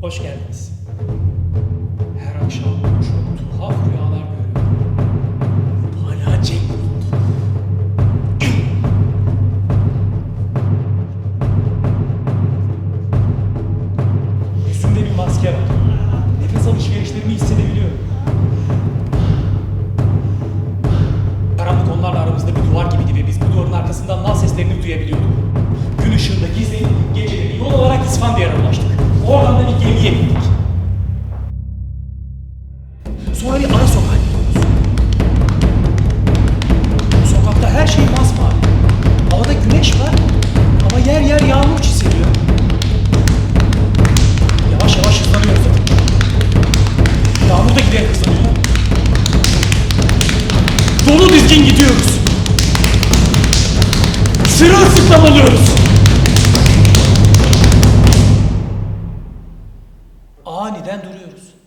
Hoş geldiniz. Her akşam çok tuhaf rüyalar görüyorum. Hala Cenk. Üstümde bir maske var. Nefes alışverişlerimi hissedebiliyorum. Karanlık onlarla aramızda bir duvar gibiydi ve biz bu duvarın arkasından nal seslerini duyabiliyorduk. Gün ışığında gizlenip geceleri yol olarak İsfandiyar'a Sonra bir ara sokağa gidiyoruz. Sokakta her şey masmavi. Havada güneş var ama yer yer yağmur çiseliyor. Yavaş yavaş hızlanıyoruz. Yağmur da giderek hızlanıyor. Dolu dizgin gidiyoruz. Sırılsıklam oluyoruz. Aniden duruyoruz.